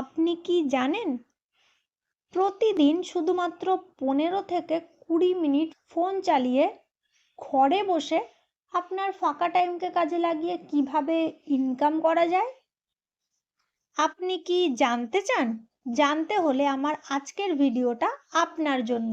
আপনি কি জানেন? প্রতিদিন শুধুমাত্র পনেরো থেকে কুড়ি মিনিট ফোন চালিয়ে ঘরে বসে আপনার ফাঁকা টাইমকে কাজে লাগিয়ে কীভাবে ইনকাম করা যায়? আপনি কি জানতে চান? জানতে হলে আমার আজকের ভিডিওটা আপনার জন্য।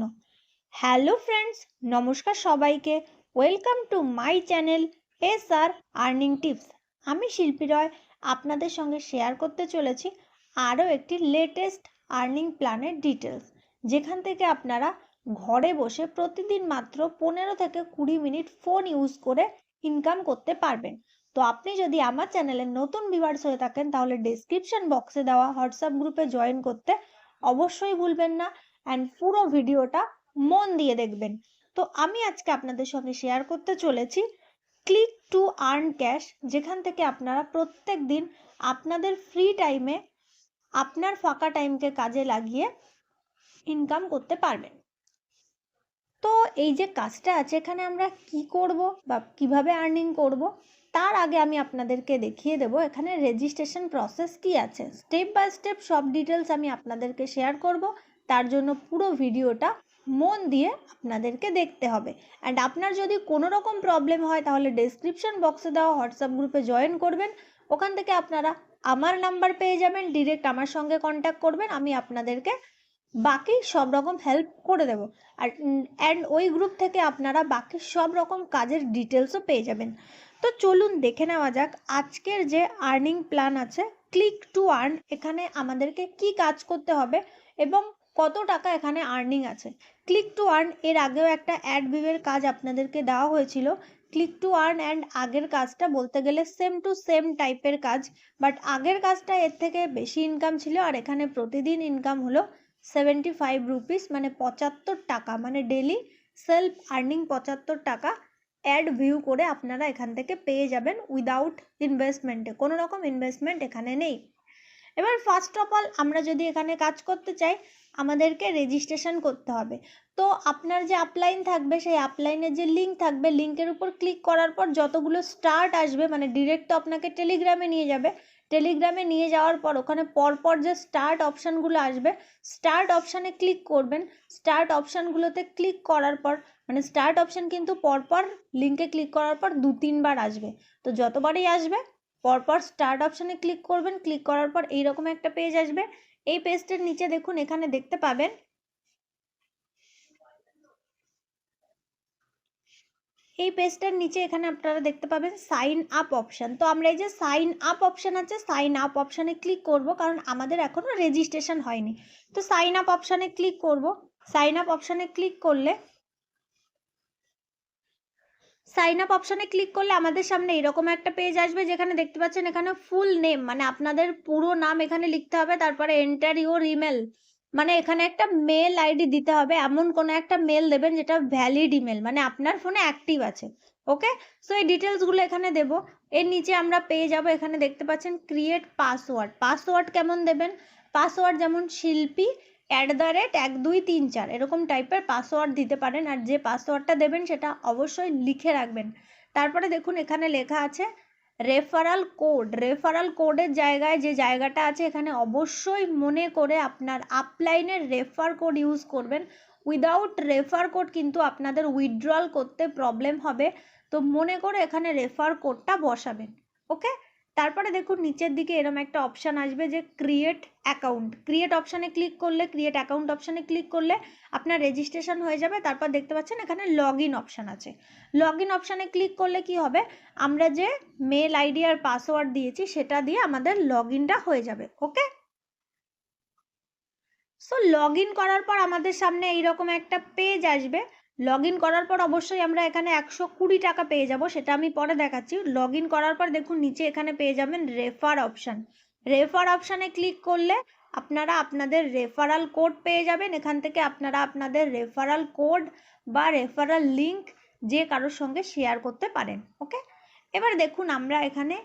হ্যালো ফ্রেন্ডস নমস্কার সবাইকে। Welcome to my channel S R earning tips আমি শিল্পী রয়, আপনাদের সঙ্গে শেয়ার করতে চলেছি আরও একটি লেটেস্ট আর্নিং প্ল্যানের ডিটেলস যেখান থেকে আপনারা ঘরে বসে প্রতিদিন মাত্র পনেরো থেকে কুড়ি মিনিট ফোন ইউজ করে ইনকাম করতে পারবেন। তো আপনি যদি আমার চ্যানেলে নতুন ভিউয়ার্স হয়ে থাকেন, তাহলে ডিসক্রিপশন বক্সে দেওয়া হোয়াটসঅ্যাপ গ্রুপে জয়েন করতে অবশ্যই ভুলবেন না অ্যান্ড পুরো ভিডিওটা মন দিয়ে দেখবেন। তো আমি আজকে আপনাদের সঙ্গে শেয়ার করতে চলেছি ক্লিক টু আর্ন ক্যাশ যেখান থেকে আপনারা প্রত্যেক দিন আপনাদের ফ্রি টাইমে আপনার ফাঁকা টাইমকে কাজে লাগিয়ে ইনকাম করতে পারবেন। তো এই যে কাজটা আছে, এখানে আমরা কি করব বা কীভাবে আর্নিং করব, তার আগে আমি আপনাদেরকে দেখিয়ে দেব এখানে রেজিস্ট্রেশন প্রসেস কি আছে। স্টেপ বাই স্টেপ সব ডিটেলস আমি আপনাদেরকে শেয়ার করব, তার জন্য পুরো ভিডিওটা মন দিয়ে আপনাদেরকে দেখতে হবে। অ্যান্ড আপনার যদি কোনো রকম প্রবলেম হয়, তাহলে ডেসক্রিপশন বক্সে দেওয়া হোয়াটসঅ্যাপ গ্রুপে জয়েন করবেন। ওখান থেকে আপনারা আমার নাম্বার পেয়ে যাবেন ডিরেক্ট আমার সঙ্গে কন্ট্যাক্ট করবেন, আমি আপনাদেরকে বাকি সব রকম হেল্প করে দেবো। আর অ্যান্ড ওই গ্রুপ থেকে আপনারা বাকি সব রকম কাজের ডিটেলসও পেয়ে যাবেন। তো চলুন দেখে নেওয়া যাক, আজকের যে আর্নিং প্ল্যান আছে ক্লিক টু আর্ন এখানে আমাদেরকে কি কাজ করতে হবে এবং কত টাকা এখানে আর্নিং আছে। ক্লিক টু আর্ন এর আগেও একটা অ্যাড ভিউয়ের কাজ আপনাদেরকে দেওয়া হয়েছিল ক্লিক টু আর্ন অ্যান্ড আগের কাজটা বলতে গেলে সেম টু সেম টাইপের কাজ বাট আগের কাজটা এর থেকে বেশি ইনকাম ছিল আর এখানে প্রতিদিন ইনকাম হলো সেভেন্টি ফাইভ রুপিস মানে পঁচাত্তর টাকা মানে ডেলি সেলফ আর্নিং পঁচাত্তর টাকা অ্যাড ভিউ করে আপনারা এখান থেকে পেয়ে যাবেন উইদাউট ইনভেস্টমেন্টে কোনো রকম ইনভেস্টমেন্ট এখানে নেই। এবার ফার্স্ট অফ অল আমরা যদি এখানে কাজ করতে চাই, আমাদেরকে রেজিস্ট্রেশন করতে হবে। তো আপনার যে আপলাইন থাকবে, সেই আপলাইনের যে লিঙ্ক থাকবে লিঙ্কের উপর ক্লিক করার পর যতগুলো স্টার্ট আসবে মানে ডিরেক্ট তো আপনাকে টেলিগ্রামে নিয়ে যাবে। টেলিগ্রামে নিয়ে যাওয়ার পর, ওখানে পরপর যে স্টার্ট অপশানগুলো আসবে স্টার্ট অপশানে ক্লিক করবেন। স্টার্ট অপশানগুলোতে ক্লিক করার পর মানে স্টার্ট অপশান কিন্তু পরপর লিঙ্কে ক্লিক করার পর দু তিনবার আসবে। তো যতবারই আসবে পরপর স্টার্ট অপশানে ক্লিক করবেন। ক্লিক করার পর এইরকম একটা পেজ আসবে। এই পেজটার নিচে দেখুন, এখানে দেখতে পাবেন এই পেজটার নিচে এখানে আপনারা দেখতে পাবেন সাইন আপ অপশান তো আমরা এই যে সাইন আপ অপশান আছে সাইন আপ অপশানে ক্লিক করব কারণ আমাদের এখনও রেজিস্ট্রেশন হয়নি। তো সাইন আপ অপশানে ক্লিক করব। সাইন আপ অপশানে ক্লিক করলে সাইন আপ অপশানে ক্লিক করলে আমাদের সামনে এরকম একটা পেজ আসবে যেখানে দেখতে পাচ্ছেন এখানে ফুল নেম মানে আপনাদের পুরো নাম এখানে লিখতে হবে, তারপরে এন্টার ইউর ইমেল মানে এখানে একটা মেল আইডি দিতে হবে, এমন কোনো একটা মেল দেবেন যেটা ভ্যালিড ইমেল মানে আপনার ফোনে অ্যাক্টিভ আছে ওকে সো এই ডিটেলসগুলো এখানে দেবো, এর নিচে আমরা পেয়ে যাব, এখানে দেখতে পাচ্ছেন ক্রিয়েট পাসওয়ার্ড পাসওয়ার্ড কেমন দেবেন? পাসওয়ার্ড যেমন শিল্পী অ্যাট দ্য রেট এক, দুই, তিন, চার এরকম টাইপের পাসওয়ার্ড দিতে পারেন আর যে পাসওয়ার্ডটা দেবেন সেটা অবশ্যই লিখে রাখবেন। তারপরে দেখুন এখানে লেখা আছে রেফারাল কোড রেফারাল কোডের জায়গায় যে জায়গাটা আছে এখানে অবশ্যই মনে করে আপনার আপলাইনের রেফার কোড ইউজ করবেন। উইদাউট রেফার কোড কিন্তু আপনাদের উইথড্রল করতে প্রবলেম হবে। তো মনে করে এখানে রেফার কোডটা বসাবেন। ওকে তারপরে দেখুন নিচের দিকে এরম একটা অপশান আসবে যে ক্রিয়েট অ্যাকাউন্ট ক্রিয়েট অপশানে ক্লিক করলে ক্রিয়েট অ্যাকাউন্ট অপশানে ক্লিক করলে আপনার রেজিস্ট্রেশন হয়ে যাবে। তারপর দেখতে পাচ্ছেন এখানে লগ ইন অপশান আছে। লগ ইন অপশানে ক্লিক করলে কি হবে? আমরা যে মেল আইডি আর পাসওয়ার্ড দিয়েছি, সেটা দিয়ে আমাদের লগ ইনটা হয়ে যাবে ওকে সো লগ ইন করার পর আমাদের সামনে এইরকম একটা পেজ আসবে। লগ করার পর অবশ্যই আমরা এখানে একশো কুড়ি টাকা পেয়ে যাব, সেটা আমি পরে দেখাচ্ছি। লগ করার পর দেখুন, নিচে এখানে পেয়ে যাবেন রেফার অপশান রেফার অপশানে ক্লিক করলে আপনারা আপনাদের রেফারাল কোড পেয়ে যাবেন। এখান থেকে আপনারা আপনাদের রেফারাল কোড বা রেফারাল লিঙ্ক যে কারোর সঙ্গে শেয়ার করতে পারেন ওকে এবার দেখুন, আমরা এখানে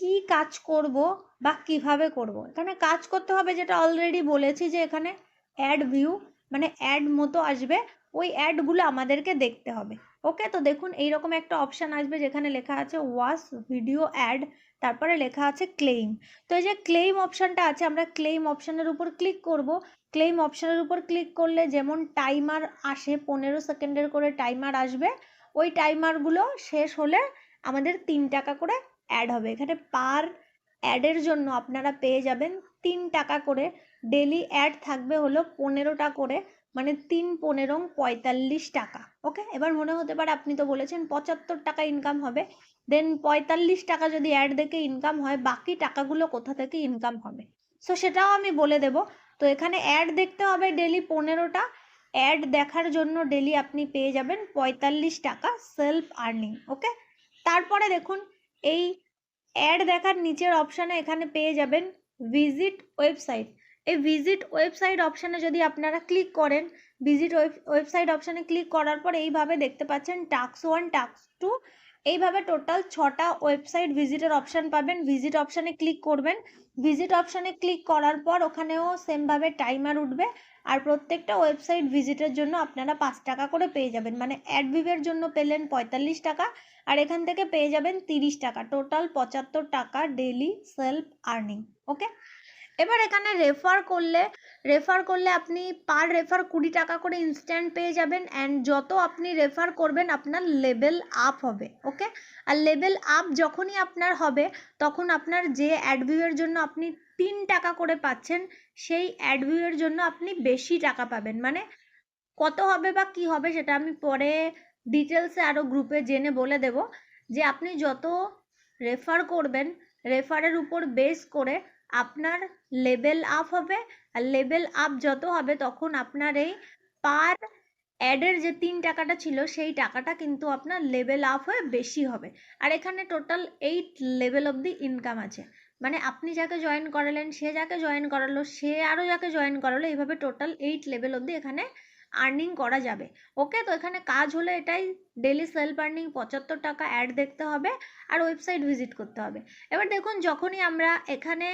কি কাজ করব বা কীভাবে করব? এখানে কাজ করতে হবে যেটা অলরেডি বলেছি যে এখানে অ্যাড ভিউ মানে অ্যাড মতো আসবে। ওই অ্যাডগুলো আমাদেরকে দেখতে হবে। ওকে তো দেখুন, এইরকম একটা অপশান আসবে যেখানে লেখা আছে ওয়াচ ভিডিও অ্যাড তারপরে লেখা আছে ক্লেইম তো এই যে ক্লেইম অপশানটা আছে, আমরা ক্লেইম অপশানের উপর ক্লিক করব। ক্লেইম অপশানের উপর ক্লিক করলে যেমন টাইমার আসে, পনেরো সেকেন্ডের করে টাইমার আসবে, ওই টাইমারগুলো শেষ হলে আমাদের তিন টাকা করে অ্যাড হবে। এখানে পার অ্যাডের জন্য আপনারা পেয়ে যাবেন তিন টাকা করে। ডেলি অ্যাড থাকবে হলো পনেরোটা করে। মানে তিন পনেরো পঁয়তাল্লিশ টাকা, ওকে? এবার মনে হতে পারে আপনি তো বলেছেন পঁচাত্তর টাকা ইনকাম হবে। দেন পঁয়তাল্লিশ টাকা যদি অ্যাড দেখে ইনকাম হয়, বাকি টাকাগুলো কোথা থেকে ইনকাম হবে? সো সেটাও আমি বলে দেব। তো এখানে অ্যাড দেখতে হবে ডেলি পনেরোটা। অ্যাড দেখার জন্য ডেলি আপনি পেয়ে যাবেন পঁয়তাল্লিশ টাকা সেলফ আর্নিং ওকে? তারপরে দেখুন, এই অ্যাড দেখার নিচের অপশানে এখানে পেয়ে যাবেন ভিজিট ওয়েবসাইট এই ভিজিট ওয়েবসাইট অপশানে যদি আপনারা ক্লিক করেন ভিজিট ওয়েবসাইট অপশানে ক্লিক করার পর এইভাবে দেখতে পাচ্ছেন টাক্স ওয়ান টাক্স টু এইভাবে টোটাল ছটা ওয়েবসাইট ভিজিটের অপশান পাবেন। ভিজিট অপশানে ক্লিক করবেন। ভিজিট অপশানে ক্লিক করার পর ওখানেও সেমভাবে টাইমার উঠবে আর প্রত্যেকটা ওয়েবসাইট ভিজিটের জন্য আপনারা পাঁচ টাকা করে পেয়ে যাবেন। মানে অ্যাডভিভের জন্য পেলেন পঁয়তাল্লিশ টাকা আর এখান থেকে পেয়ে যাবেন তিরিশ টাকা। টোটাল পঁচাত্তর টাকা ডেলি সেলফ আর্নিং ওকে এবার এখানে রেফার করলে রেফার করলে আপনি পার রেফার কুড়ি টাকা করে ইনস্ট্যান্ট পেয়ে যাবেন অ্যান্ড যত আপনি রেফার করবেন আপনার লেভেল আপ হবে ওকে আর লেভেল আপ যখনই আপনার হবে, তখন আপনার যে অ্যাডভিউয়ের জন্য আপনি তিন টাকা করে পাচ্ছেন, সেই অ্যাডভিউয়ের জন্য আপনি বেশি টাকা পাবেন। মানে কত হবে বা কি হবে সেটা আমি পরে ডিটেলসে আরও গ্রুপে জেনে বলে দেব। যে আপনি যত রেফার করবেন রেফারের উপর বেস করে আপনার লেভেল আপ হবে। আর লেভেল আপ যত হবে তখন আপনার এই পার অ্যাডের যে তিন টাকাটা ছিল, সেই টাকাটা কিন্তু আপনার লেভেল আপ হয়ে বেশি হবে। আর এখানে total eight level of the income আছে। মানে আপনি যাকে জয়েন করালেন, সে যাকে জয়েন করালো, সে আরও যাকে জয়েন করালো, এইভাবে টোটাল এইট লেভেল অবধি এখানে আর্নিং করা যাবে। ওকে তো এখানে কাজ হলো এটাই ডেলি সেলফ আর্নিং পঁচাত্তর টাকা অ্যাড দেখতে হবে আর ওয়েবসাইট ভিজিট করতে হবে। এবার দেখুন, যখনই আমরা এখানে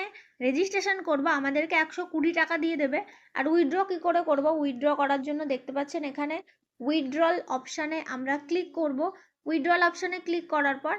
রেজিস্ট্রেশন করব, আমাদেরকে একশো কুড়ি টাকা দিয়ে দেবে। আর উইথড্র কী করে করব? উইথড্র করার জন্য দেখতে পাচ্ছেন এখানে উইথড্রল অপশানে আমরা ক্লিক করব। উইথড্রল অপশানে ক্লিক করার পর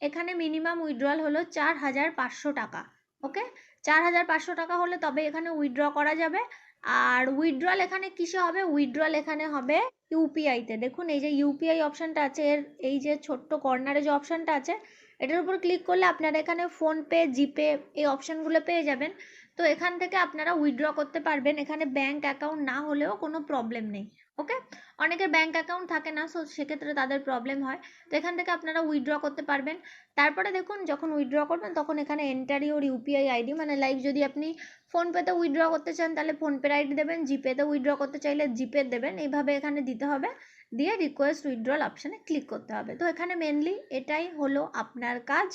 এখানে মিনিমাম উইথড্রল হলো চার হাজার পাঁচশো টাকা। ওকে চার হাজার পাঁচশো টাকা হলে তবে এখানে উইথড্র করা যাবে। আর উইথড্রল এখানে কিসে হবে? উইথড্রল এখানে হবে ইউপিআইতে দেখুন, এই যে ইউপিআই অপশানটা আছে, এর এই যে ছোট্ট কর্নারে যে অপশানটা আছে এটার উপর ক্লিক করলে আপনারা এখানে ফোনপে জিপে এই অপশানগুলো পেয়ে যাবেন। তো এখান থেকে আপনারা উইথড্র করতে পারবেন। এখানে ব্যাঙ্ক অ্যাকাউন্ট না হলেও কোনো প্রবলেম নেই ওকে অনেকের ব্যাঙ্ক অ্যাকাউন্ট থাকে না সো সেক্ষেত্রে তাদের প্রবলেম হয়। তো এখান থেকে আপনারা উইথড্র করতে পারবেন। তারপরে দেখুন, যখন উইথড্র করবেন, তখন এখানে এন্টার ইউর ইউপিআই আইডি মানে লাইক যদি আপনি ফোনপেতে উইথড্র করতে চান, তাহলে ফোনপের আইডি দেবেন জিপেতে উইথড্র করতে চাইলে জিপে দেবেন। এইভাবে এখানে দিতে হবে। দিয়ে রিকোয়েস্ট উইথড্রল অপশানে ক্লিক করতে হবে। তো এখানে মেনলি এটাই হলো আপনার কাজ।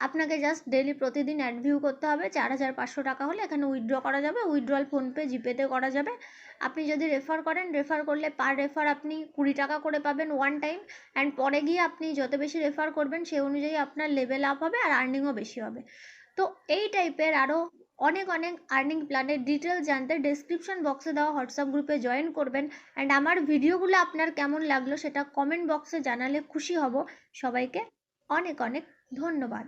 আপনাকে জাস্ট ডেলি প্রতিদিন অ্যাডভিউ করতে হবে। চার হাজার পাঁচশো টাকা হলে এখানে উইথড্র করা যাবে। উইথড্রল ফোনপে, জিপেতে করা যাবে। আপনি যদি রেফার করেন রেফার করলে পার রেফার আপনি কুড়ি টাকা করে পাবেন ওয়ান টাইম অ্যান্ড পরে গিয়ে আপনি যত বেশি রেফার করবেন সেই অনুযায়ী আপনার লেভেল আপ হবে আর আর্নিংও বেশি হবে। তো এই টাইপের আরও অনেক অনেক আর্নিং প্ল্যানের ডিটেলস জানতে ডেসক্রিপশন বক্সে দেওয়া হোয়াটসঅ্যাপ গ্রুপে জয়েন করবেন। অ্যান্ড আমার ভিডিওগুলো আপনার কেমন লাগল সেটা কমেন্ট বক্সে জানালে খুশি হব। সবাইকে অনেক অনেক ধন্যবাদ।